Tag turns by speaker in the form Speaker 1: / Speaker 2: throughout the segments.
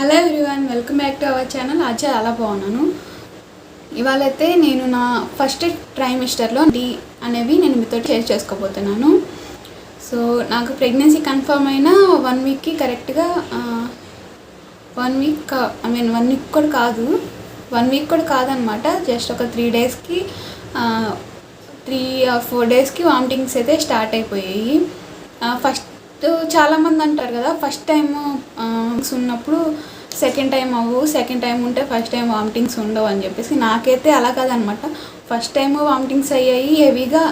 Speaker 1: Hello everyone welcome back to our channel అజ అలా బాగున్నాను. ఇవాళైతే నేను నా ఫస్ట్ ట్రైమిస్టర్లో డి అనేవి నేను మీతో షేర్ చేసుకోబోతున్నాను. సో నాకు ప్రెగ్నెన్సీ కన్ఫర్మ్ అయిన వన్ వీక్కి కరెక్ట్గా one week I mean one week కూడా కాదు. వన్ వీక్ కూడా కాదనమాట జస్ట్ ఒక త్రీ డేస్కి త్రీ ఫోర్ డేస్కి వామిటింగ్స్ అయితే స్టార్ట్ అయిపోయాయి. ఫస్ట్ చాలామంది అంటారు కదా ఫస్ట్ టైం ఉన్నప్పుడు సెకండ్ టైం అవ్వు సెకండ్ టైం ఉంటే ఫస్ట్ టైం వామిటింగ్స్ ఉండవు అని చెప్పేసి నాకైతే అలా కాదనమాట. ఫస్ట్ టైం వామిటింగ్స్ అయ్యాయి హెవీగా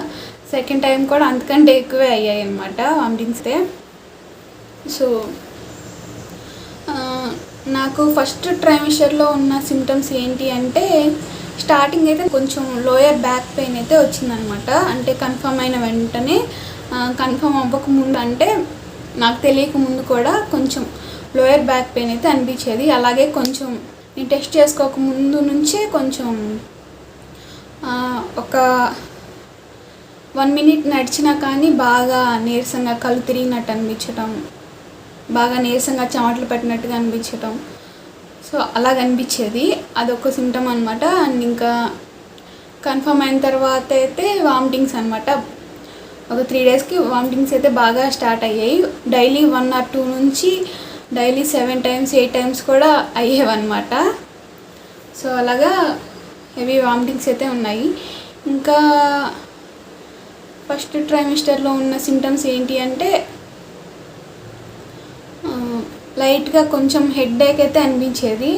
Speaker 1: సెకండ్ టైం కూడా అంతకంటే ఎక్కువే అయ్యాయి అనమాట వామిటింగ్సే సో నాకు ఫస్ట్ ట్రైమిషర్లో ఉన్న సిమ్టమ్స్ ఏంటి అంటే స్టార్టింగ్ అయితే కొంచెం లోయర్ బ్యాక్ పెయిన్ అయితే వచ్చిందనమాట. అంటే కన్ఫర్మ్ అయిన వెంటనే కన్ఫర్మ్ అవ్వక ముందు అంటే నాకు తెలియక ముందు కూడా కొంచెం లోయర్ బ్యాక్ పెయిన్ అయితే అనిపించేది. అలాగే కొంచెం నేను టెస్ట్ చేసుకోక ముందు నుంచే కొంచెం ఒక వన్ మినిట్ నడిచినా కానీ బాగా నీరసంగా కళ్ళు తిరిగినట్టు అనిపించటం బాగా నీరసంగా చెమటలు పెట్టినట్టుగా అనిపించటం. సో అలాగ అనిపించేది. అదొక సిమ్టమ్ అనమాట అండ్ ఇంకా కన్ఫర్మ్ అయిన తర్వాత అయితే వామిటింగ్స్ అనమాట ఒక త్రీ డేస్కి వామిటింగ్స్ అయితే బాగా స్టార్ట్ అయ్యాయి. డైలీ వన్ ఆర్ టూ నుంచి daily seven times eight times కూడా అయ్యేవన్నమాట. సో అలాగా హెవీ వామిటింగ్స్ అయితే ఉన్నాయి. ఇంకా ఫస్ట్ ట్రైమిస్టర్లో ఉన్న సిమ్టమ్స్ ఏంటి అంటే లైట్గా కొంచెం హెడ్ ఏక్ అయితే అనిపించేది.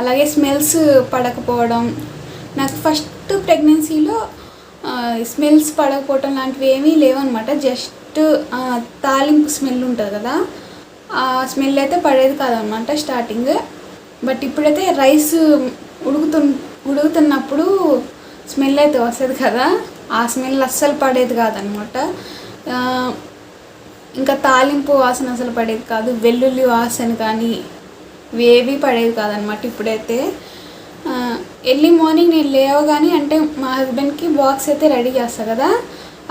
Speaker 1: అలాగే స్మెల్స్ పడకపోవడం. నాకు ఫస్ట్ ప్రెగ్నెన్సీలో స్మెల్స్ పడకపోవటం లాంటివి ఏమీ లేవన్నమాట. జస్ట్ తాలింపు స్మెల్ ఉంటుంది కదా ఆ స్మెల్ అయితే పడేది కాదనమాట స్టార్టింగ్. బట్ ఇప్పుడైతే రైస్ ఉడుకుతు ఉడుకుతున్నప్పుడు స్మెల్ అయితే వస్తుంది కదా ఆ స్మెల్ అస్సలు పడేది కాదనమాట ఇంకా తాలింపు వాసన అసలు పడేది కాదు వెల్లుల్లి వాసన కానీ ఇవేవి పడేది కాదనమాట ఇప్పుడైతే. ఎర్లీ మార్నింగ్ నేను లేవగానే అంటే మా హస్బెండ్కి బాక్స్ అయితే రెడీ చేస్తాను కదా.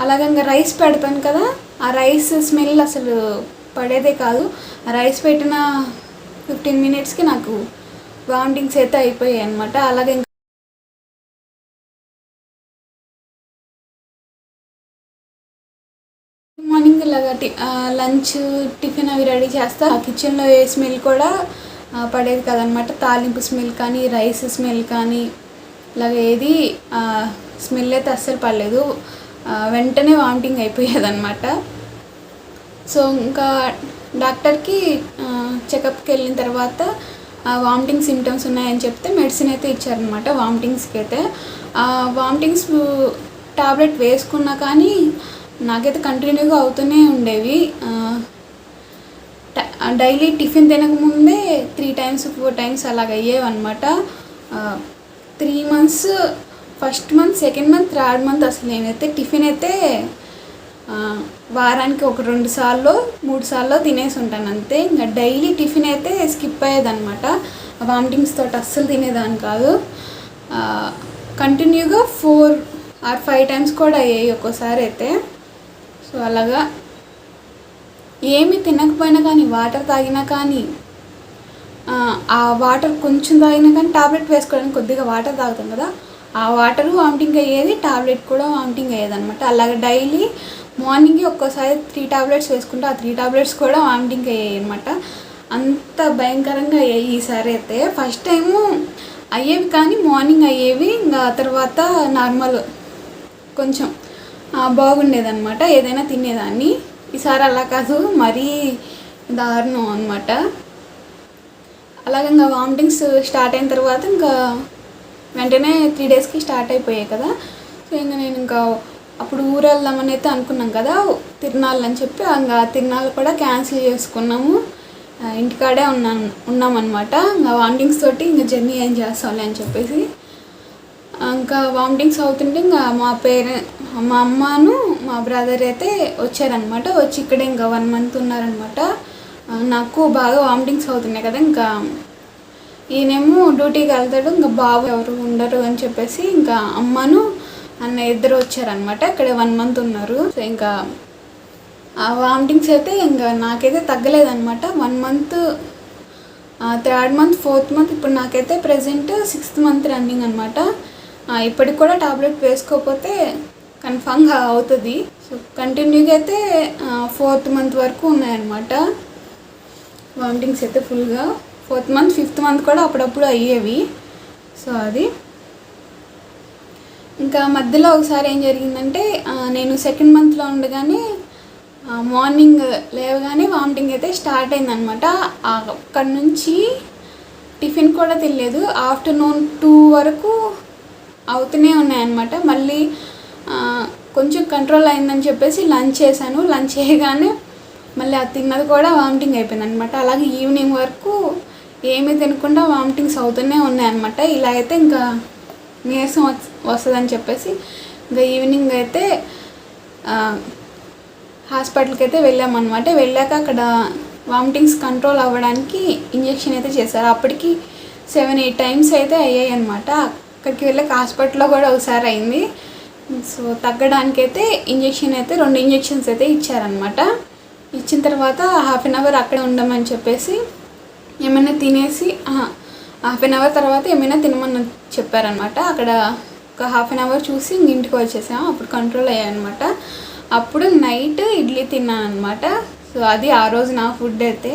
Speaker 1: అలాగే ఇంకా రైస్ పెడతాను కదా. ఆ రైస్ స్మెల్ అసలు పడేదే కాదు. ఆ రైస్ పెట్టిన ఫిఫ్టీన్ మినిట్స్కి నాకు వామిటింగ్స్ అయితే అయిపోయాయి అనమాట అలాగే మార్నింగ్ ఇలాగా లంచ్ టిఫిన్ అవి రెడీ చేస్తా. కిచెన్లో ఏ స్మెల్ కూడా పడేది కదనమాట తాలింపు స్మెల్ కానీ రైస్ స్మెల్ కానీ ఇలాగ ఏది స్మెల్ అయితే అస్సలు పడలేదు. వెంటనే వామిటింగ్ అయిపోయేది అనమాట సో ఇంకా డాక్టర్కి చెకప్కి వెళ్ళిన తర్వాత వామిటింగ్ సిమ్టమ్స్ ఉన్నాయని చెప్తే మెడిసిన్ అయితే ఇచ్చారనమాట వామిటింగ్స్కి అయితే. వామిటింగ్స్ టాబ్లెట్ వేసుకున్నా కానీ నాకైతే కంటిన్యూగా అవుతూనే ఉండేవి. డైలీ టిఫిన్ తినకముందే త్రీ టైమ్స్ ఫోర్ టైమ్స్ అలాగ అయ్యేవన్నమాట three months first month second month third month అసలు నేనైతే టిఫిన్ అయితే వారానికి ఒక రెండు సార్లు మూడు సార్లు తినేసి ఉంటాను అంతే. ఇంకా డైలీ టిఫిన్ అయితే స్కిప్ అయ్యేదన్నమాట. వామిటింగ్స్ తోటి అస్సలు తినేదాన్ని కాదు. కంటిన్యూగా ఫోర్ ఆర్ ఫైవ్ టైమ్స్ కూడా అయ్యాయి ఒక్కోసారి అయితే. సో అలాగా ఏమి తినకపోయినా కానీ వాటర్ తాగినా కానీ ఆ, వాటర్ కొంచెం తాగినా కానీ టాబ్లెట్ వేసుకోవడానికి కొద్దిగా వాటర్ తాగుతాం కదా. ఆ వాటర్ వామిటింగ్ అయ్యేది టాబ్లెట్ కూడా వామిటింగ్ అయ్యేది అనమాట అలాగే డైలీ మార్నింగ్ ఒక్కోసారి త్రీ టాబ్లెట్స్ వేసుకుంటే ఆ త్రీ టాబ్లెట్స్ కూడా వామిటింగ్ అయ్యాయి అనమాట అంత భయంకరంగా అయ్యాయి ఈసారి అయితే. ఫస్ట్ టైము అయ్యేవి కానీ మార్నింగ్ అయ్యేవి ఇంకా తర్వాత నార్మల్ కొంచెం బాగుండేదన్నమాట. ఏదైనా తినేదాన్ని. ఈసారి అలా కాదు మరీ దారుణం అనమాట అలాగే ఇంకా వామిటింగ్స్ స్టార్ట్ అయిన తర్వాత ఇంకా వెంటనే త్రీ డేస్కి స్టార్ట్ అయిపోయాయి కదా. సో ఇంకా నేను ఇంకా అప్పుడు ఊరు వెళ్దామని అయితే అనుకున్నాం కదా తిరునాళ్ళు అని చెప్పి ఇంకా తిరునాళ్ళు కూడా క్యాన్సిల్ చేసుకున్నాము. ఇంటికాడే ఉన్నాం ఉన్నామన్నమాట. ఇంకా వామిటింగ్స్ తోటి ఇంకా జర్నీ ఏం చేస్తాంలే అని చెప్పేసి. ఇంకా వామిటింగ్స్ అవుతుంటే ఇంకా మా పేరెంట్ మా అమ్మను మా బ్రదర్ అయితే వచ్చారనమాట వచ్చి ఇక్కడే ఇంకా వన్ మంత్ ఉన్నారనమాట నాకు బాగా వామిటింగ్స్ అవుతున్నాయి కదా ఇంకా ఈయనేమో డ్యూటీకి వెళ్తాడు ఇంకా బాబు ఎవరు ఉండరు అని చెప్పేసి ఇంకా అమ్మను అన్న ఇద్దరు వచ్చారనమాట ఇక్కడ వన్ మంత్ ఉన్నారు. సో ఇంకా ఆ వామిటింగ్స్ అయితే ఇంకా నాకైతే తగ్గలేదనమాట one month third month fourth month ఇప్పుడు నాకైతే ప్రజెంట్ సిక్స్త్ మంత్ రన్నింగ్ అనమాట ఇప్పటికి కూడా టాబ్లెట్ వేసుకోకపోతే కన్ఫామ్గా అవుతుంది. సో కంటిన్యూగా అయితే ఫోర్త్ మంత్ వరకు ఉన్నాయన్నమాట. వామిటింగ్స్ అయితే ఫుల్గా. ఫోర్త్ మంత్ ఫిఫ్త్ మంత్ కూడా అప్పుడప్పుడు అయ్యేవి. సో అది. ఇంకా మధ్యలో ఒకసారి ఏం జరిగిందంటే నేను సెకండ్ మంత్లో ఉండగానే మార్నింగ్ లేవగానే వామిటింగ్ అయితే స్టార్ట్ అయిందనమాట అక్కడ నుంచి టిఫిన్ కూడా తినలేదు. ఆఫ్టర్నూన్ టూ వరకు అవుతూనే ఉన్నాయన్నమాట. మళ్ళీ కొంచెం కంట్రోల్ అయిందని చెప్పేసి లంచ్ చేశాను. లంచ్ చేయగానే మళ్ళీ అది తిన్నది కూడా వామిటింగ్ అయిపోయింది అనమాట అలాగే ఈవినింగ్ వరకు ఏమీ తినకుండా వామిటింగ్స్ అవుతూనే ఉన్నాయన్నమాట. ఇలా అయితే ఇంకా నీరసం వస్తుందని చెప్పేసి ఇంకా ఈవినింగ్ అయితే హాస్పిటల్కి అయితే వెళ్ళామన్నమాట. వెళ్ళాక అక్కడ వామిటింగ్స్ కంట్రోల్ అవ్వడానికి ఇంజెక్షన్ అయితే చేశారు. అప్పటికి సెవెన్ ఎయిట్ టైమ్స్ అయితే అయ్యాయి అనమాట అక్కడికి వెళ్ళాక హాస్పిటల్లో కూడా ఒకసారి అయింది. సో తగ్గడానికి అయితే ఇంజెక్షన్ అయితే రెండు ఇంజెక్షన్స్ అయితే ఇచ్చారనమాట ఇచ్చిన తర్వాత హాఫ్ అన్ అవర్ అక్కడే ఉండమని చెప్పేసి ఏమైనా తినేసి హాఫ్ అన్ అవర్ తర్వాత ఏమైనా తినమని చెప్పారనమాట అక్కడ ఒక హాఫ్ అన్ అవర్ చూసి ఇంటికి వచ్చేసాం. అప్పుడు కంట్రోల్ అయ్యానమాట అప్పుడు నైట్ ఇడ్లీ తిన్నాను అనమాట సో అది ఆ రోజు నా ఫుడ్ అయితే.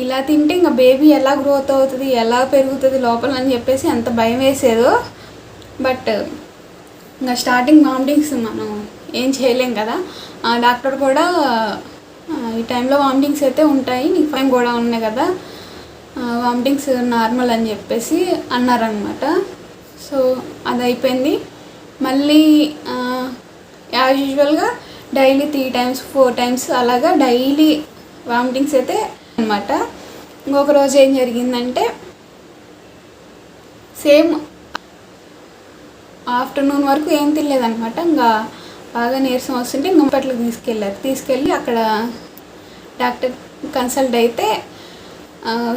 Speaker 1: ఇలా తింటే ఇంకా బేబీ ఎలా గ్రోత్ అవుతుంది ఎలా పెరుగుతుంది లోపల అని చెప్పేసి ఎంత భయం వేసేదో. బట్ ఇంకా స్టార్టింగ్ వామిటింగ్స్ మనం ఏం చేయలేం కదా. ఆ డాక్టర్ కూడా ఈ టైంలో వామిటింగ్స్ అయితే ఉంటాయి నీకు ఫైన్ కూడా ఉన్నాయి కదా. వామిటింగ్స్ నార్మల్ అని చెప్పేసి అన్నారనమాట సో అది అయిపోయింది మళ్ళీ యాజ్ యూజువల్గా daily three times four times అలాగా డైలీ వామిటింగ్స్ అయితే అనమాట ఇంకొక రోజు ఏం జరిగిందంటే సేమ్ ఆఫ్టర్నూన్ వరకు ఏం తినలేదనమాట ఇంకా బాగా నీరసం వస్తుంటే ఇంకా తీసుకెళ్ళారు. తీసుకెళ్ళి అక్కడ డాక్టర్ కన్సల్ట్ అయితే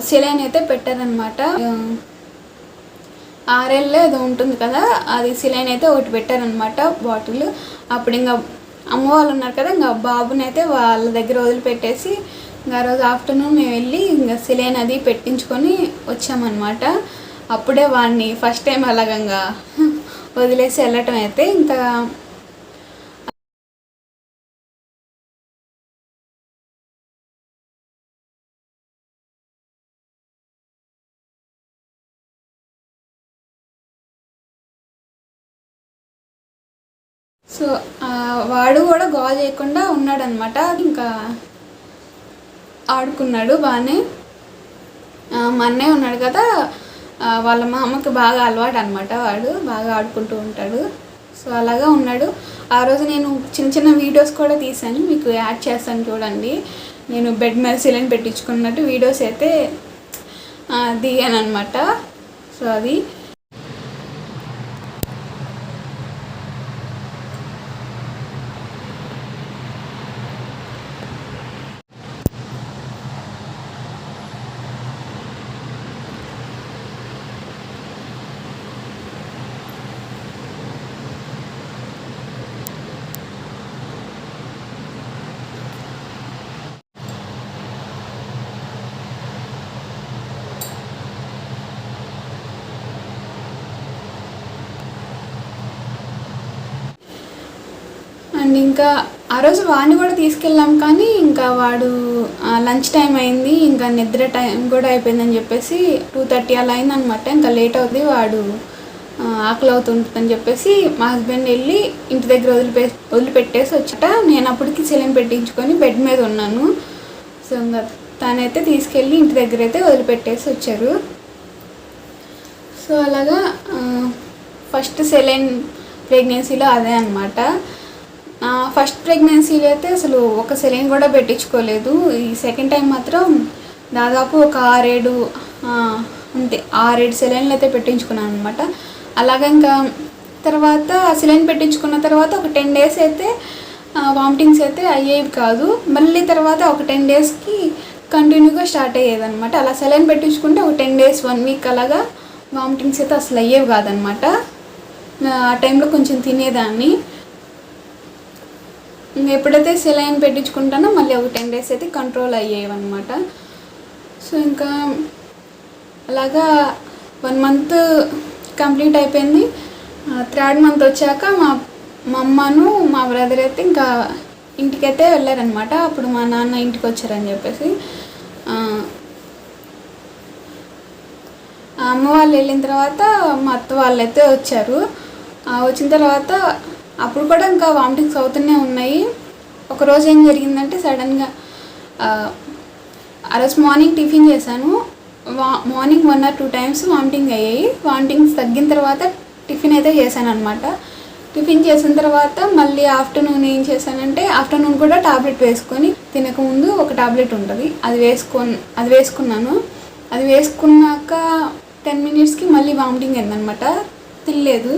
Speaker 1: సిలైన్ అయితే పెట్టారనమాట ఆర్ఎల్ ఏదో ఉంటుంది కదా అది సిలైన్ అయితే ఒకటి పెట్టారనమాట బాటిల్. అప్పుడు ఇంకా అమ్మ వాళ్ళు ఉన్నారు కదా ఇంకా బాబుని అయితే వాళ్ళ దగ్గర వదిలిపెట్టేసి ఇంకా ఆ రోజు ఆఫ్టర్నూన్ మేము వెళ్ళి ఇంకా సిలైన్ అది పెట్టించుకొని వచ్చామన్నమాట. అప్పుడే వాడిని ఫస్ట్ టైం అలాగంగా వదిలేసి వెళ్ళటం అయితే ఇంకా సో ఆ, వాడు కూడా గోల్ చేయకుండా ఉన్నాడనమాట ఇంకా ఆడుకున్నాడు బాగానే మా అన్నయ్య ఉన్నాడు కదా వాళ్ళ మా అమ్మకి బాగా అలవాటు అనమాట వాడు బాగా ఆడుకుంటూ ఉంటాడు. సో అలాగా ఉన్నాడు. ఆ రోజు నేను చిన్న చిన్న వీడియోస్ కూడా తీశాను మీకు యాడ్ చేస్తాను చూడండి. నేను బెడ్ మీద సిలిండర్ పెట్టించుకున్నట్టు వీడియోస్ అయితే దిగాను అనమాట సో అది అండ్ ఇంకా ఆ రోజు వాడిని కూడా తీసుకెళ్ళాం కానీ ఇంకా వాడు లంచ్ టైం అయింది ఇంకా నిద్ర టైం కూడా అయిపోయిందని చెప్పేసి టూ థర్టీ అలా అయిందనమాట ఇంకా లేట్ అవుతుంది వాడు ఆకలి అవుతుంటుందని చెప్పేసి మా హస్బెండ్ వెళ్ళి ఇంటి దగ్గర వదిలిపే వదిలిపెట్టేసి వచ్చట. నేను అప్పటికి సెలెన్ పెట్టించుకొని బెడ్ మీద ఉన్నాను. సో ఇంకా తనైతే తీసుకెళ్ళి ఇంటి దగ్గర అయితే వదిలిపెట్టేసి వచ్చారు. సో అలాగా ఫస్ట్ సెలైన్ ప్రెగ్నెన్సీలో అదే అనమాట ఫస్ట్ ప్రెగ్నెన్సీలో అయితే అసలు ఒక సెలైన్ కూడా పెట్టించుకోలేదు. ఈ సెకండ్ టైం మాత్రం దాదాపు ఒక ఆరేడు అంటే అంతే ఆరేడు సెలైన్లు అయితే పెట్టించుకున్నాను అనమాట అలాగే ఇంకా తర్వాత సెలైన్ పెట్టించుకున్న తర్వాత ఒక టెన్ డేస్ అయితే వామిటింగ్స్ అయితే అయ్యేవి కాదు. మళ్ళీ తర్వాత ఒక టెన్ డేస్కి కంటిన్యూగా స్టార్ట్ అయ్యేది అనమాట అలా సెలైన్ పెట్టించుకుంటే ఒక టెన్ డేస్ వన్ వీక్ అలాగా వామిటింగ్స్ అయితే అసలు అయ్యేవి కాదనమాట ఆ టైంలో కొంచెం తినేదాన్ని. ఇంక ఎప్పుడైతే సెలైన్ పెట్టించుకుంటానో మళ్ళీ ఒక టెన్ డేస్ అయితే కంట్రోల్ అయ్యేవి అనమాట సో ఇంకా అలాగా వన్ మంత్ కంప్లీట్ అయిపోయింది. థర్డ్ మంత్ వచ్చాక మా మా అమ్మను మా బ్రదర్ అయితే ఇంకా ఇంటికైతే వెళ్ళారనమాట అప్పుడు మా నాన్న ఇంటికి వచ్చారని చెప్పేసి. ఆ, అమ్మ వాళ్ళు వెళ్ళిన తర్వాత మా అత్త వాళ్ళు అయితే వచ్చారు వచ్చిన తర్వాత అప్పుడు కూడా ఇంకా వామిటింగ్స్ అవుతూనే ఉన్నాయి. ఒకరోజు ఏం జరిగిందంటే సడన్గా ఆ, రోజు మార్నింగ్ టిఫిన్ చేశాను. వా morning one or two times vomiting అయ్యాయి. వామిటింగ్స్ తగ్గిన తర్వాత టిఫిన్ అయితే చేశాను అనమాట టిఫిన్ చేసిన తర్వాత మళ్ళీ ఆఫ్టర్నూన్ ఏం చేశానంటే ఆఫ్టర్నూన్ కూడా టాబ్లెట్ వేసుకొని తినకముందు ఒక టాబ్లెట్ ఉంటుంది. అది వేసుకొని అది వేసుకున్నాను. అది వేసుకున్నాక టెన్ మినిట్స్కి మళ్ళీ వామిటింగ్ అయిందనమాట తినలేదు.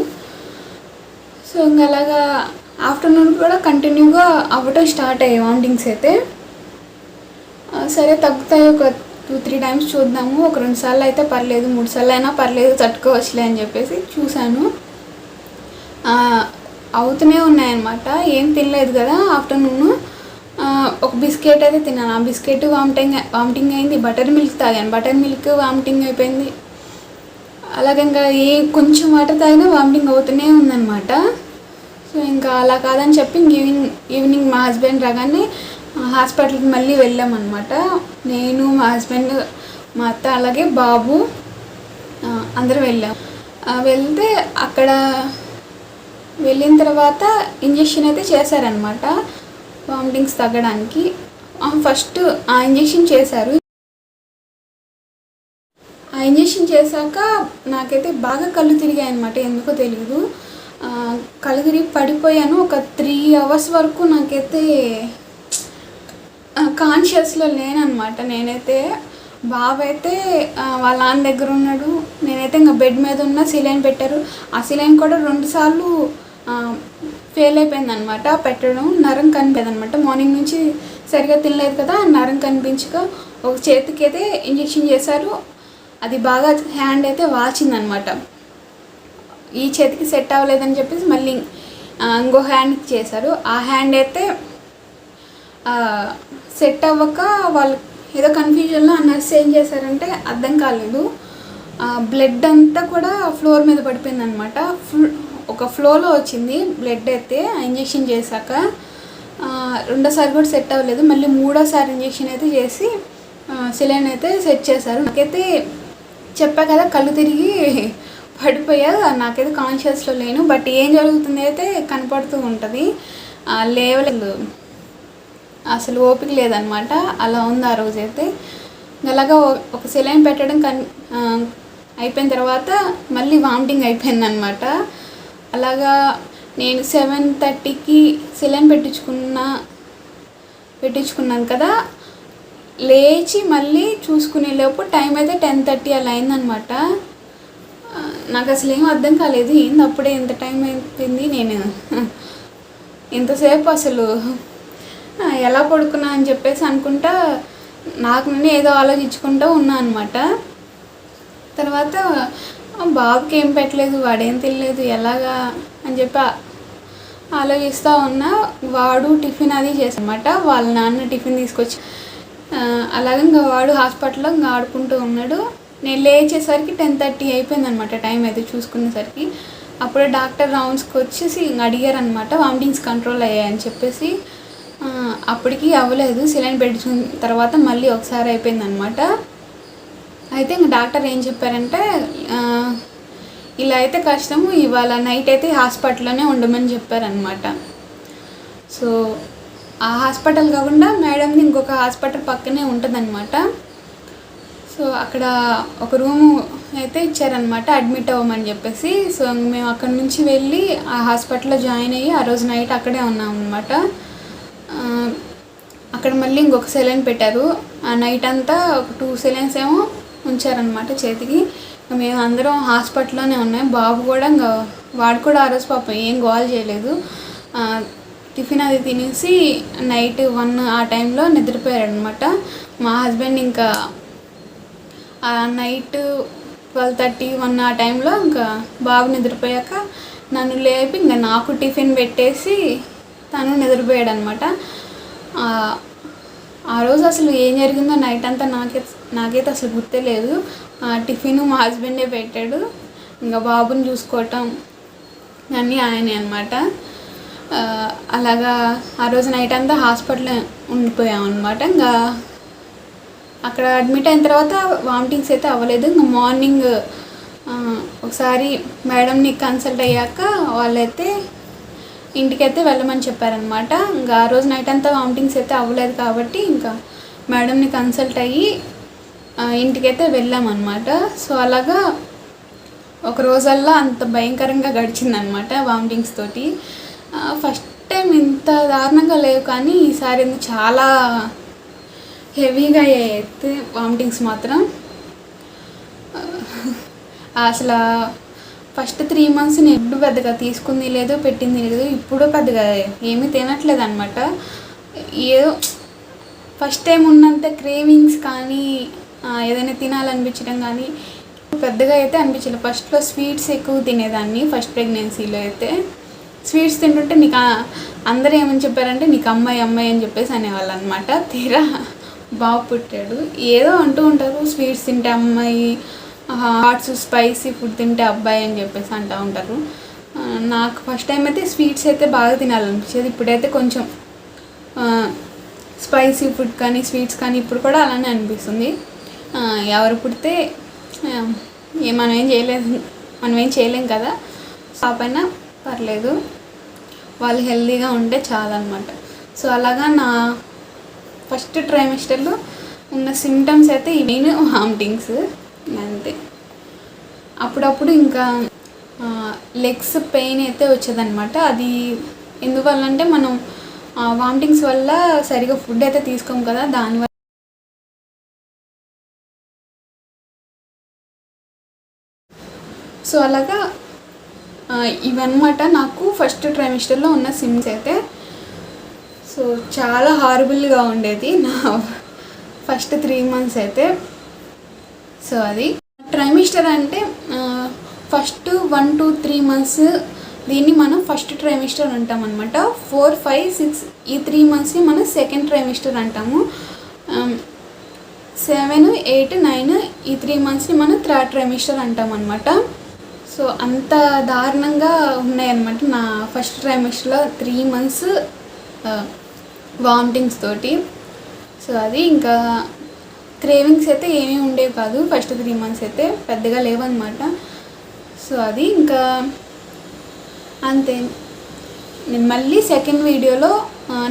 Speaker 1: సో ఇంకా అలాగా ఆఫ్టర్నూన్ కూడా కంటిన్యూగా అవ్వటం స్టార్ట్ అయ్యాయి వామిటింగ్స్ అయితే. సరే తగ్గుతాయి ఒక టూ త్రీ టైమ్స్ చూద్దాము. ఒక రెండు సార్లు అయితే పర్లేదు మూడు సార్లు అయినా పర్లేదు తట్టుకోవచ్చులే అని చెప్పేసి చూశాను. అవుతూనే ఉన్నాయన్నమాట. ఏం తినలేదు కదా ఆఫ్టర్నూన్. ఒక బిస్కెట్ అయితే తిన్నాను. ఆ బిస్కెట్ వామిటింగ్ వామిటింగ్ అయింది. బటర్ మిల్క్ తాగాను. బటర్ మిల్క్ వామిటింగ్ అయిపోయింది. అలాగే ఇంకా ఏ కొంచెం వాటర్ తాగినా వామిటింగ్ అవుతూనే ఉందన్నమాట. సో ఇంకా అలా కాదని చెప్పి ఈవినింగ్ ఈవినింగ్ మా హస్బెండ్ రాగానే హాస్పిటల్కి మళ్ళీ వెళ్ళామన్నమాట. నేను మా హస్బెండ్ మా అత్త అలాగే బాబు అందరూ వెళ్ళాం. వెళ్తే అక్కడ వెళ్ళిన తర్వాత ఇంజెక్షన్ అయితే చేశారనమాట వామిటింగ్స్ తగ్గడానికి. ఫస్ట్ ఆ ఇంజెక్షన్ చేశారు. ఆ ఇంజెక్షన్ చేశాక నాకైతే బాగా కళ్ళు తిరిగాయి అనమాట ఎందుకో తెలియదు కళ్ళు తిరిగి పడిపోయాను. ఒక త్రీ అవర్స్ వరకు నాకైతే కాన్షియస్లో లేనమాట నేనైతే బాబు అయితే వాళ్ళ నాన్న దగ్గర ఉన్నాడు. నేనైతే ఇంకా బెడ్ మీద ఉన్న సిలైన్ పెట్టారు. ఆ సిలైన్ కూడా రెండుసార్లు ఫెయిల్ అయిపోయింది అనమాట పెట్టడం నరం కనిపేది అనమాట మార్నింగ్ నుంచి సరిగా తినలేదు కదా ఆ నరం కనిపించక ఒక చేతికి అయితే ఇంజెక్షన్ చేశారు. అది బాగా హ్యాండ్ అయితే వాచిందనమాట ఈ చేతికి సెట్ అవ్వలేదని చెప్పేసి మళ్ళీ ఇంకో హ్యాండ్కి చేశారు. ఆ హ్యాండ్ అయితే సెట్ అవ్వక వాళ్ళు ఏదో కన్ఫ్యూజన్లో ఆ నర్స్ ఏం చేశారంటే అర్థం కాలేదు. బ్లడ్ అంతా కూడా ఫ్లోర్ మీద పడిపోయింది అనమాట ఫుల్ ఒక ఫ్లోలో వచ్చింది బ్లడ్ అయితే ఆ ఇంజెక్షన్ చేశాక. రెండోసారి కూడా సెట్ అవ్వలేదు. మళ్ళీ మూడోసారి ఇంజెక్షన్ అయితే చేసి సిలైన్ అయితే సెట్ చేశారు. నాకైతే చెప్పా కదా కళ్ళు తిరిగి పడిపోయా. నాకైతే కాన్షియస్లో లేను. బట్ ఏం జరుగుతుంది అయితే కనపడుతూ ఉంటుంది. లేవలేదు. అసలు ఓపిక లేదనమాట. అలా ఉంది ఆ రోజైతే. అలాగా ఒక సిలైన్ పెట్టడం కన్ అయిపోయిన తర్వాత మళ్ళీ వామిటింగ్ అయిపోయిందనమాట. అలాగా నేను సెవెన్ థర్టీకి సెలైన్ పెట్టించుకున్న పెట్టించుకున్నాను కదా. లేచి మళ్ళీ చూసుకునే లోపు టైం అయితే టెన్ థర్టీ అలా అయిందనమాట నాకు అసలు ఏం అర్థం కాలేదు. ఏంది అప్పుడే ఇంత టైం అయిపోయింది? నేను ఇంతసేపు అసలు ఎలా పడుకున్నా అని చెప్పేసి అనుకుంటా నాకు నేను ఏదో ఆలోచించుకుంటూ ఉన్నా అనమాట తర్వాత బాబుకి ఏం పెట్టలేదు వాడేం తినలేదు ఎలాగా? అని చెప్పి ఆలోచిస్తూ ఉన్నా. వాడు టిఫిన్ అది చేసామన్నమాట వాళ్ళ నాన్న టిఫిన్ తీసుకొచ్చి అలాగే ఇంకా వాడు హాస్పిటల్లో ఇంకా ఆడుకుంటూ ఉన్నాడు. నేను లేచేసరికి టెన్ థర్టీ అయిపోయింది అనమాట టైం అయితే చూసుకునేసరికి. అప్పుడు డాక్టర్ రౌండ్స్కి వచ్చేసి అడిగారు అనమాట వామిటింగ్స్ కంట్రోల్ అయ్యాయని చెప్పేసి. అప్పటికి అవ్వలేదు. సిలైన్ పెట్టించుకున్న తర్వాత మళ్ళీ ఒకసారి అయిపోయింది అనమాట అయితే ఇంక డాక్టర్ ఏం చెప్పారంటే ఇలా అయితే కష్టము ఇవాళ నైట్ అయితే హాస్పిటల్లోనే ఉండమని చెప్పారనమాట సో ఆ హాస్పిటల్ కాకుండా మేడంది ఇంకొక హాస్పిటల్ పక్కనే ఉంటుందన్నమాట. సో అక్కడ ఒక రూము అయితే ఇచ్చారనమాట అడ్మిట్ అవ్వమని చెప్పేసి. సో మేము అక్కడ నుంచి వెళ్ళి ఆ హాస్పిటల్లో జాయిన్ అయ్యి ఆ రోజు నైట్ అక్కడే ఉన్నాం అనమాట అక్కడ మళ్ళీ ఇంకొక సెలైన్ పెట్టారు. ఆ నైట్ అంతా ఒక టూ సెలైన్స్ ఏమో ఉంచారనమాట చేతికి. మేము అందరం హాస్పిటల్లోనే ఉన్నాం. బాబు కూడా ఇంకా వాడు కూడా ఆ రోజు పాపం ఏం గోల్ చేయలేదు. టిఫిన్ అది తినేసి నైట్ వన్ ఆ టైంలో నిద్రపోయారనమాట మా హస్బెండ్ ఇంకా ఆ నైట్ ట్వెల్వ్ థర్టీ వన్ ఆ టైంలో ఇంకా బాబు నిద్రపోయాక నన్ను లేపి ఇంకా నాకు టిఫిన్ పెట్టేసి తను నిద్రపోయాడు అనమాట ఆ రోజు అసలు ఏం జరిగిందో నైట్ అంతా నాకే నాకైతే అసలు గుర్తే లేదు. ఆ, టిఫిన్ మా హస్బెండే పెట్టాడు. ఇంకా బాబుని చూసుకోవటం అన్నీ ఆయనే అనమాట అలాగా ఆ రోజు నైట్ అంతా హాస్పిటల్లో ఉండిపోయాం అనమాట ఇంకా అక్కడ అడ్మిట్ అయిన తర్వాత వామిటింగ్స్ అయితే అవ్వలేదు. ఇంకా మార్నింగ్ ఒకసారి మేడంని కన్సల్ట్ అయ్యాక వాళ్ళైతే ఇంటికైతే వెళ్ళమని చెప్పారనమాట ఇంకా ఆ రోజు నైట్ అంతా వామిటింగ్స్ అయితే అవ్వలేదు కాబట్టి ఇంకా మేడంని కన్సల్ట్ అయ్యి ఇంటికైతే వెళ్ళామన్నమాట. సో అలాగా ఒక రోజల్లా అంత భయంకరంగా గడిచిందనమాట వామిటింగ్స్ తోటి. ఫస్ట్ టైం ఇంత దారుణంగా లేవు కానీ ఈసారి చాలా హెవీగా అయితే వామిటింగ్స్ మాత్రం. అసలు ఫస్ట్ త్రీ మంత్స్ నేను ఎప్పుడు పెద్దగా తీసుకుంది లేదు పెట్టింది లేదు ఇప్పుడు పెద్దగా ఏమీ తినట్లేదు అనమాట ఏదో ఫస్ట్ టైం ఉన్నంత క్రేవింగ్స్ కానీ ఏదైనా తినాలనిపించడం కానీ పెద్దగా అయితే అనిపించలేదు. ఫస్ట్లో స్వీట్స్ ఎక్కువ తినేదాన్ని ఫస్ట్ ప్రెగ్నెన్సీలో అయితే. స్వీట్స్ తింటుంటే నీకు అందరూ ఏమని చెప్పారంటే నీకు అమ్మాయి అమ్మాయి అని చెప్పేసి అనేవాళ్ళు అనమాట తీరా బాబు పుట్టాడు. ఏదో అంటూ ఉంటారు స్వీట్స్ తింటే అమ్మాయి హాట్స్ స్పైసీ ఫుడ్ తింటే అబ్బాయి అని చెప్పేసి అంటూ ఉంటారు. నాకు ఫస్ట్ టైం అయితే స్వీట్స్ అయితే బాగా తినాలనిపించేది. ఇప్పుడైతే కొంచెం స్పైసీ ఫుడ్ కానీ స్వీట్స్ కానీ ఇప్పుడు కూడా అలానే అనిపిస్తుంది. ఎవరు పుడితే ఏ మనం ఏం చేయలేదు మనం ఏం చేయలేం కదా. పాపైనా పర్లేదు. వాళ్ళు హెల్తీగా ఉంటే చాలన్నమాట. సో అలాగా నా ఫస్ట్ ట్రైమిస్టర్లో ఉన్న సిమ్టమ్స్ అయితే ఈ మెయిన్ వామిటింగ్స్. అంతే. అప్పుడప్పుడు ఇంకా లెగ్స్ పెయిన్ అయితే వచ్చేదన్నమాట. అది ఎందువల్ల అంటే మనం వామిటింగ్స్ వల్ల సరిగా ఫుడ్ అయితే తీసుకోం కదా దానివల్ల సో అలాగా ఇవన్నమాట. నాకు ఫస్ట్ ట్రైమిస్టర్లో ఉన్న సిమ్స్ అయితే సో చాలా హారబుల్గా ఉండేది. నా ఫస్ట్ త్రీ మంత్స్ అయితే. సో అది. ట్రైమిస్టర్ అంటే first one two three months దీన్ని మనం ఫస్ట్ ట్రైమిస్టర్ అంటాం అనమాట ఫోర్ ఫైవ్ సిక్స్ ఈ త్రీ మంత్స్ని మనం సెకండ్ ట్రైమిస్టర్ అంటాము. సెవెన్ ఎయిట్ నైన్ ఈ త్రీ మంత్స్ని మనం థర్డ్ ట్రైమిస్టర్ అంటాం అనమాట సో అంత దారుణంగా ఉన్నాయన్నమాట నా ఫస్ట్ ట్రైమిస్టర్లో త్రీ మంత్స్ వామిటింగ్స్ తోటి. సో అది ఇంకా క్రేవింగ్స్ అయితే ఏమీ ఉండేవి కాదు ఫస్ట్ త్రీ మంత్స్ అయితే పెద్దగా లేవన్నమాట. సో అది ఇంకా అంతే. నేను మళ్ళీ సెకండ్ వీడియోలో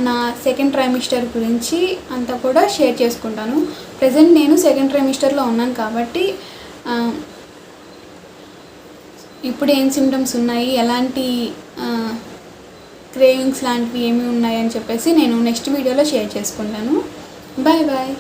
Speaker 1: నా సెకండ్ ట్రైమిస్టర్ గురించి అంతా కూడా షేర్ చేసుకుంటాను. ప్రజెంట్ నేను సెకండ్ ట్రైమిస్టర్లో ఉన్నాను కాబట్టి ఇప్పుడు ఏం సిమ్టమ్స్ ఉన్నాయి? ఎలాంటి క్రేవింగ్స్ లాంటివి ఏమి ఉన్నాయి అని చెప్పేసి నేను నెక్స్ట్ వీడియోలో షేర్ చేసుకుంటాను. Bye bye